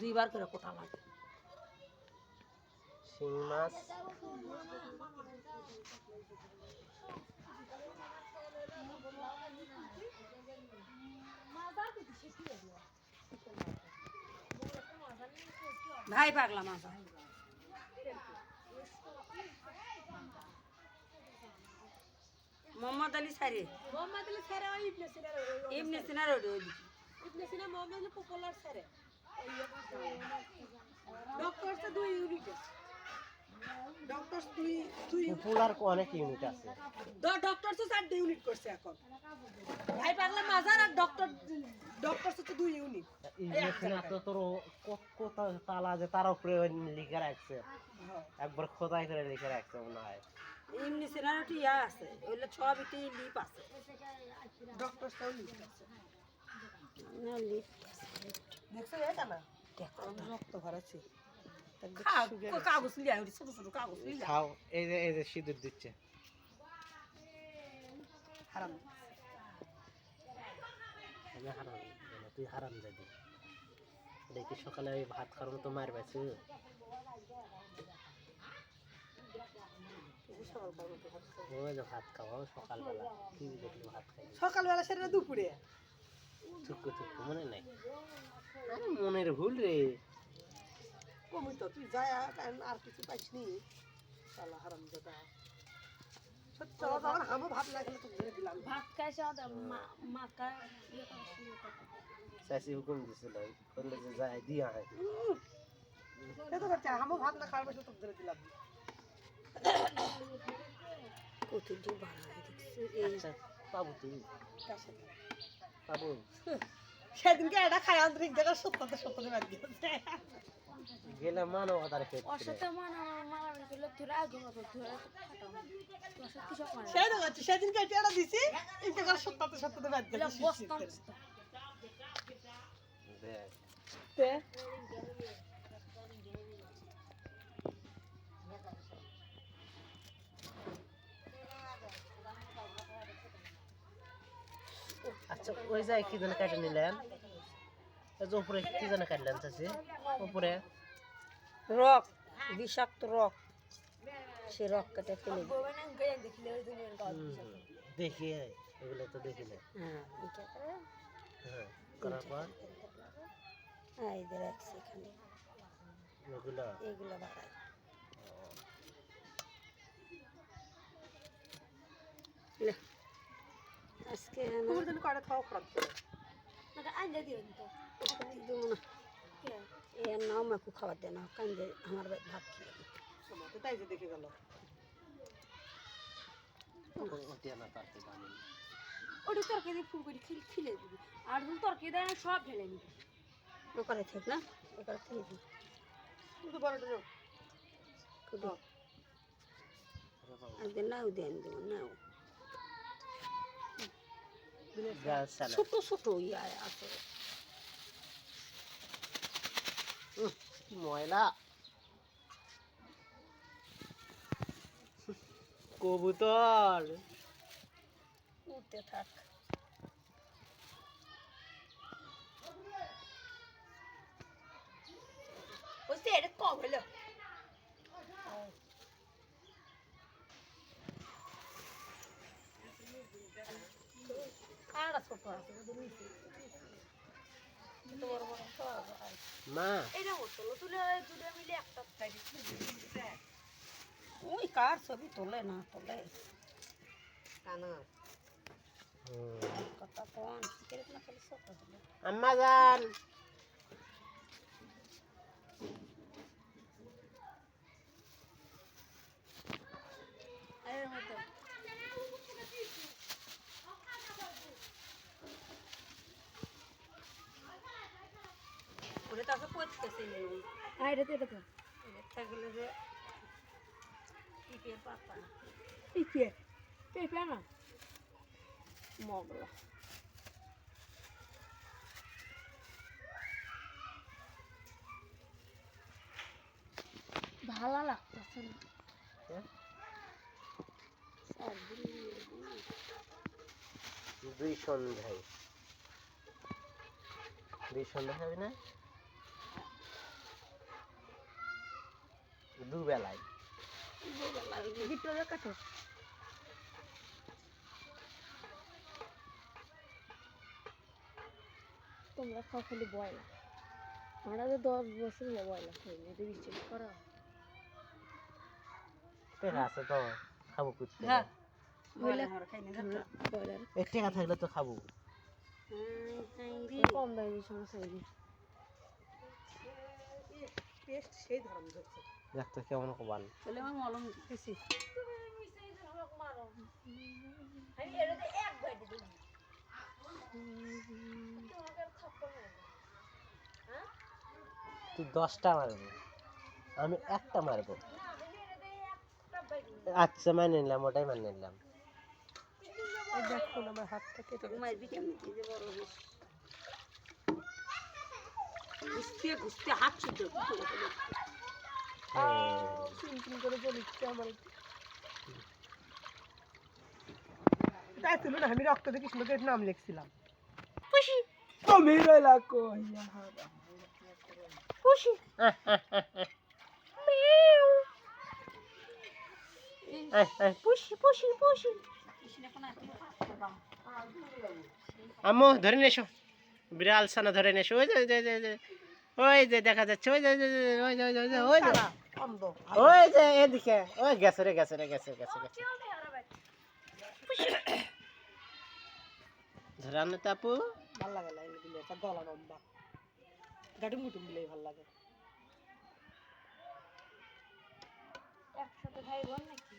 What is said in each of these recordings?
দুইবার করে কোটা লাগে। শিং মাছ ভাই পাগলা মাছ। মোহাম্মদ আলী সারি মোহাম্মদ আলী ওই ইবনে এমনি সিনার ওটি ওই Ibn Sina Mohammad Ali popular sir doctor দুই ইউনিট ডক্টর দুই দুই পপুলার অনেক ইউনিট আছে। ডক্টর তো চারটে ইউনিট করছে এখন। ভাই পাগলা মাজার আর ডক্টর তো দুই ইউনিট তোর কত তালা যে তার উপরে লিখে রাখছে। একবার খোদাই করে লিখে রাখছে মনে হয়। এমনি সিনার ইয়া আছে ওইগুলো সব ইটি লিপ আছে। ডক্টর তো ইউনিট আছে। না লিপ দেখছ এটা না? রক্ত ভরাচ্ছে। কাগজ লিয়া ওটি ছোট ছোট কাগজ খাও এই যে এই যে সিঁদুর দিচ্ছে। হারাম। আমি হারাম তুই হারাম যাবি দেখি সকালে ওই ভাত খাওয়ার মতো মার পাইছি ভাত খাওয়া সকালবেলা। কি দেখলি ভাত খাই সকালবেলা সেটা দুপুরে? থুকু থুকু মনে নাই? আরে মনের ভুল রে। কমি তো তুই যায় আর কিছু পাইসনি শালা হারাম দাদা মাকা চাষি হুকুম দিছিল যে যায় দিয়ে ভাত না খাওয়ার দিলাম। কতটি দেখছি পাবো পাবো। সেদিনকে এটা খাই আন্তরিক জায়গা সত্যতে সত্যতে বাদ গেছে গেলে মানবতার ক্ষেত্রে। অসত্য মানা মানা করলে তোরা আগে মতো তোরা ফাটাও তোর সাথে কিছু করে সেই তো করছে সেদিনকে এটা দিছি এই জায়গা সত্যতে সত্যতে বাদ দেখ। ওই যায় কি যেন কেটে নিলেন। উপরে কি যেন কাটলেন চাষি উপরে? রক বিষাক্ত রক। সে রক কেটে ফেলে দেখি এগুলো তো দেখিলে হ্যাঁ হ্যাঁ করার পর? হ্যাঁ যে এগুলো বাড়াই। কয়টা খাওয়া খারাপ করে দেবো না। এ নাও মাকু খাবার দেয় না কান্দে আমার ভাত খেয়ে সময় তো তাই যে দেখে গেল। ওটিয়া না পারতে পারি ওটি তরকারি ফুল করে খিল খিলে দিবি। আর যখন তরকারি দেয় না সব ঢেলে নিবি। ওখানে থাক না? ওখানে থেকে দিবি কিন্তু বড়টা নাও। খুবই আজকে নাও দেন দেবো নাও। গাছ চালা ছোট ছোট ইয়া আছে। ময়লা। কবুতর। উঠতে থাক। বুঝতে এটা কম হলো? ছোট আছে নিচে। মা এটা তুলে দুটো মিলে একটা ওই কার ছবি তোলে না তোলে কানা কথা কোন আম্মা যান এর মধ্যে ওটা তাকে পড়তেছে আর এটা এটা তো থাকলে যে পিপের পাতা। পিপে পিপে না? মগলা। ভালো লাগতেছে না। দুই সন্ধ্যায়। দুই সন্ধ্যা হবে না? দুবেলায়। তোমরা খাও খালি বয়লা আমরা তো দশ বছর হলো বয়লা খাই না এটা বিশ্বাস করো? টেকা আছে তো খাব কুচতে হ্যাঁ। টেকা থাকলে তো খাব। কম দামি সমস্যা টেস্ট সেই ধরন ধরছে। দেখ তো কেমন? কবাল তাহলে আমার মলম দিতেছি। তুই দশটা মারবি। আমি একটা মারবো। আচ্ছা মানে নিলাম ওটাই মানে নিলাম। দেখুন আমার হাতটা কেটে। মারবি কেমনি এই বড় ঘুষতে ঘুষতে হাত শুদ্ধ চিনচিন করে বলিচ্ছে আমার তাই ছিল না আমি রক্ত নাম লিখছিলাম তুমি রইলা কই খুশি পুষি পুষি পুষি আম্মু ধরে নেছো বিড়াল সানা ধরে নেছো ওই যে ওই যে, ওই যে, ওই যে দেখা যাচ্ছে ওই যে ওই যে, ওই যে, ওই যে, ওই যে, ওই যে, অন্ধ ওই যে এদিকে ওই গেছে রে গেছে রে গেছে গেছে ভালো লাগে না এগুলো একটা গলা লম্বা গাড়ি মুটুম দিলেই ভালো লাগে। একসাথে ভাই বোন নাকি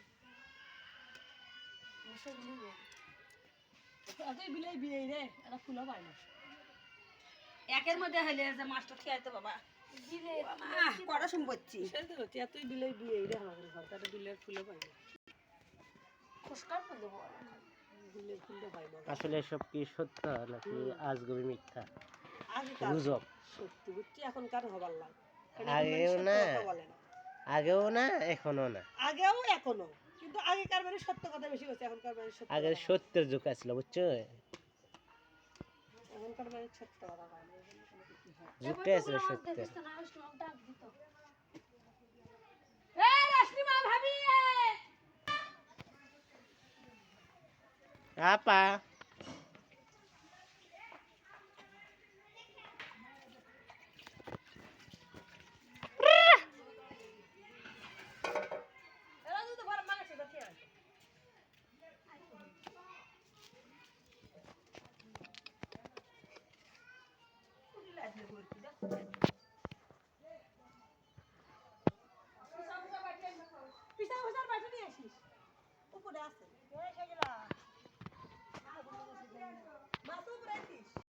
এতই বিলাই বিয়ে রে এটা ফুলও পায় না। একের মধ্যে হইলে যে মাছটা খেয়াইতে বাবা। বিয়ে রে আমাদের বিলের আসলে এসব কি সত্য নাকি আজগবি মিথ্যা? গুজব। সত্যি বুঝছি এখন কার হবার লাগে আগেও না। আগেও না এখনও না। আগেও এখনও কিন্তু আগেকার মানে সত্য কথা বেশি হচ্ছে এখনকার মানে আগে সত্যের যুগ আছিল বুঝছ? যুগটাই আছিল সত্যের আপা পিছা পিছার বাড়ি নিয়ে আসিস। উপরে আছে।